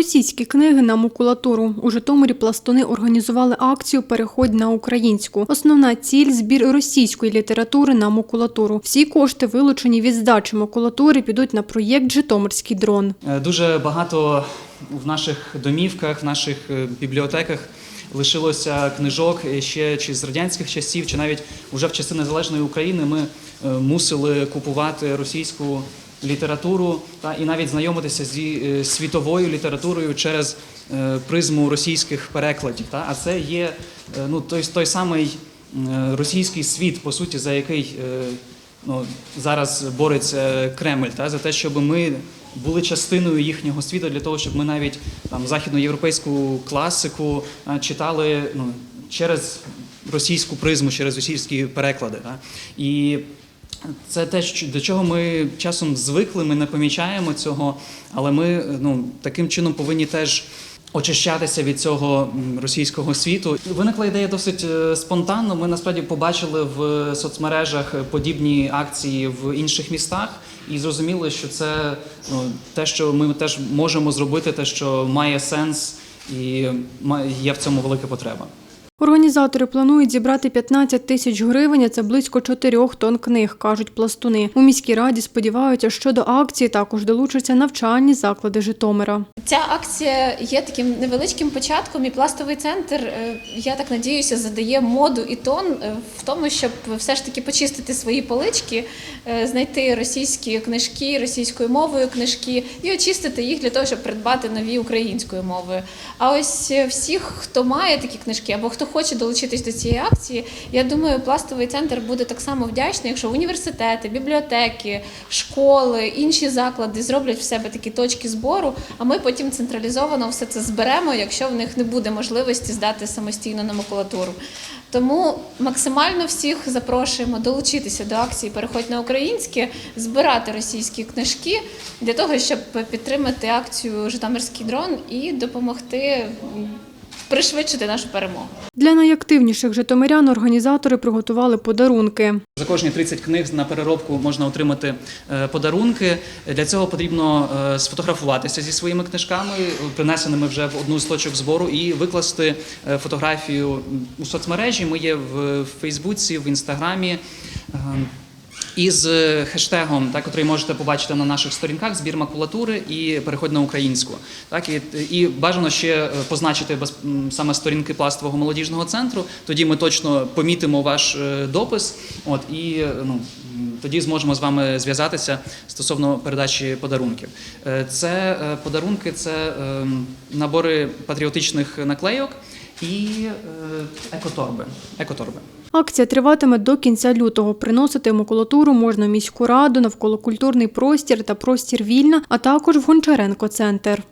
Російські книги на макулатуру. У Житомирі пластуни організували акцію Переходь на українську. Основна ціль збір російської літератури на макулатуру. Всі кошти, вилучені від здачі макулатури, підуть на проєкт Житомирський дрон. Е, Дуже багато в наших домівках, в наших е, бібліотеках лишилося книжок ще чи з радянських часів, чи навіть вже в часи незалежної України ми е, мусили купувати російську літературу та і навіть знайомитися зі е, світовою літературою через е, призму російських перекладів. Та? А це є е, ну, той, той самий російський світ, по суті, за який ну, зараз бореться Кремль, та, за те, щоб ми були частиною їхнього світу, для того, щоб ми навіть там західноєвропейську класику читали ну, через російську призму, через російські переклади. Та. І це те, до чого ми часом звикли, ми не помічаємо цього, але ми ну, таким чином повинні теж очищатися від цього російського світу. Виникла ідея досить е, спонтанно. Ми насправді побачили в соцмережах подібні акції в інших містах і зрозуміли, що це ну, те, що ми теж можемо зробити, те, що має сенс, і є в цьому велика потреба. Організатори планують зібрати 15 тисяч гривень, а це близько 4 тонн книг, кажуть пластуни. У міській раді сподіваються, що до акції також долучаться навчальні заклади Житомира. Ця акція є таким невеличким початком, і пластовий центр, е, я так надіюся, задає моду і тон е, в тому, щоб все ж таки почистити свої полички, е, знайти російські книжки російською мовою книжки і очистити їх для того, щоб придбати нові українською мовою. А ось всіх, хто має такі книжки або хто хоче долучитись до цієї акції, я думаю, пластовий центр буде так само вдячний, якщо університети, бібліотеки, школи, інші заклади зроблять в себе такі точки збору, а ми потім централізовано все це зберемо, якщо в них не буде можливості здати самостійно на макулатуру. Тому максимально всіх запрошуємо долучитися до акції Переходь на українське, збирати російські книжки для того, щоб підтримати акцію Житомирський дрон і допомогти пришвидшити нашу перемогу. Для найактивніших житомирян організатори приготували подарунки. За кожні 30 книг на переробку можна отримати е, подарунки. Для цього потрібно е, сфотографуватися зі своїми книжками, принесеними вже в одну з точок збору, і викласти е, фотографію у соцмережі. Ми є в Фейсбуці, в Інстаграмі. Із е, хештегом, так, який можете побачити на наших сторінках, збір макулатури і переходь на українську. Так, і, і бажано ще е, позначити саме сторінки пластового молодіжного центру. Тоді ми точно помітимо ваш е, допис. От, і ну, тоді зможемо з вами зв'язатися стосовно передачі подарунків. Це подарунки, це е, набори патріотичних наклейок і е, екоторби. екоторби. Акція триватиме до кінця лютого. Приносити макулатуру можна в міську раду, навколо культурний простір та простір вільна, а також в Гончаренко центр.